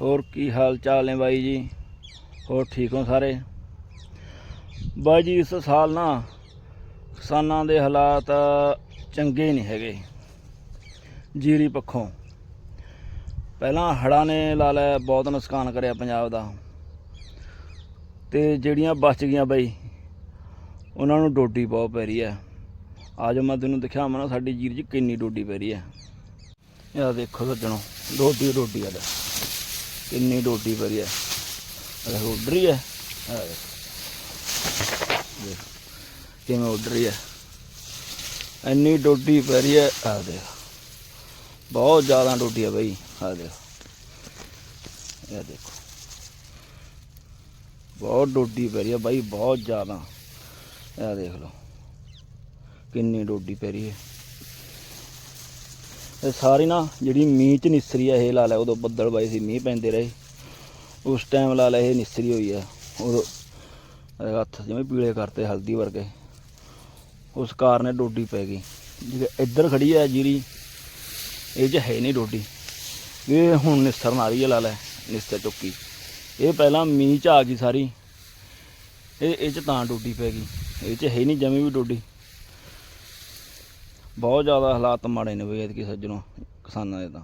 ਹੋਰ ਕੀ ਹਾਲ ਚਾਲ ਨੇ ਬਾਈ ਜੀ? ਹੋਰ ਠੀਕ ਹੋ ਸਾਰੇ? ਬਾਈ ਜੀ, ਇਸ ਸਾਲ ਨਾ ਕਿਸਾਨਾਂ ਦੇ ਹਾਲਾਤ ਚੰਗੇ ਨਹੀਂ ਹੈਗੇ। ਜੀਰੀ ਪੱਖੋਂ। ਪਹਿਲਾਂ ਹੜ੍ਹਾਂ ਨੇ ਲਾ ਲੈ ਬਹੁਤ ਨੁਕਸਾਨ ਕਰਿਆ ਪੰਜਾਬ ਦਾ। ਤੇ ਜਿਹੜੀਆਂ ਬਚ ਗਈਆਂ ਬਾਈ, ਉਹਨਾਂ ਨੂੰ ਡੋਡੀ ਬਹੁਤ ਪੈ ਰਹੀ ਹੈ। ਅੱਜ ਮੈਂ ਤੁਹਾਨੂੰ ਦਿਖਾਵਾਂ ਨਾ ਸਾਡੀ ਜੀਰੀ 'ਚ ਕਿੰਨੀ ਡੋਡੀ ਪੈ ਰਹੀ ਹੈ। ਇਹ ਦੇਖੋ ਸੱਜਣੋ, ਡੋਡੀ ਡੋਡੀ ਆ ਲੈ। ਕਿੰਨੀ ਡੋਡੀ ਪੈ ਰਹੀ ਹੈ ਇਹ ਉੱਡ ਰਹੀ ਹੈ ਆਹ ਦੇਖ ਦੇਖ ਕਿਵੇਂ ਉੱਡ ਰਹੀ ਹੈ ਇੰਨੀ ਡੋਡੀ ਪੈ ਰਹੀ ਹੈ ਆ ਦੇਖ। ਬਹੁਤ ਜ਼ਿਆਦਾ ਡੋਡੀ ਹੈ ਬਈ। ਆ ਦੇਖ। ਇਹ ਦੇਖੋ। ਬਹੁਤ ਡੋਡੀ ਪੈ ਰਹੀ ਹੈ ਬਾਈ, ਬਹੁਤ ਜ਼ਿਆਦਾ। ਇਹ ਦੇਖ ਲਓ। ਕਿੰਨੀ ਡੋਡੀ ਪੈ ਰਹੀ ਹੈ ਇਹ ਸਾਰੀ ਨਾ ਜਿਹੜੀ ਮੀਂਹ ਚ ਨਿਸਰੀ ਆ, ਇਹ ਲਾ ਲੈ, ਉਦੋਂ ਬੱਦਲ ਬਾਈ ਸੀ, ਮੀਂਹ ਪੈਂਦੇ ਰਹੇ। ਉਸ ਟਾਈਮ ਲਾ ਲੈ, ਇਹ ਨਿਸਰੀ ਹੋਈ ਆ। ਉਦੋਂ ਹੱਥ ਜਿਵੇਂ ਪੀਲੇ ਕਰਤੇ, ਹਲਦੀ ਵਰਗੇ। ਉਸ ਕਾਰਨ ਡੋਡੀ ਪੈ ਗਈ। ਜਿਹੜੇ ਇੱਧਰ ਖੜੀ ਆ ਜੀਰੀ, ਇਹ 'ਚ ਹੈ ਨਹੀਂ ਡੋਡੀ। ਇਹ ਹੁਣ ਨਿਸਰਨ ਆ ਰਹੀ ਹੈ ਲਾ ਲੈ, ਨਿਸਰ ਚੁੱਕੀ। ਇਹ ਪਹਿਲਾਂ ਮੀਂਹ ਚ ਆ ਗਈ ਸਾਰੀ। ਇਹ ਇਹ 'ਚ ਤਾਂ ਡੋਡੀ ਪੈ ਗਈ। ਇਹ 'ਚ ਹੈ ਨਹੀਂ ਜਮੀ ਵੀ ਡੋਡੀ। ਬਹੁਤ ਜ਼ਿਆਦਾ ਹਾਲਾਤ ਮਾੜੇ ਨੇ ਬਈ ਐਤਕੀ ਸੱਜਣੋ ਕਿਸਾਨਾਂ ਦੇ ਤਾਂ।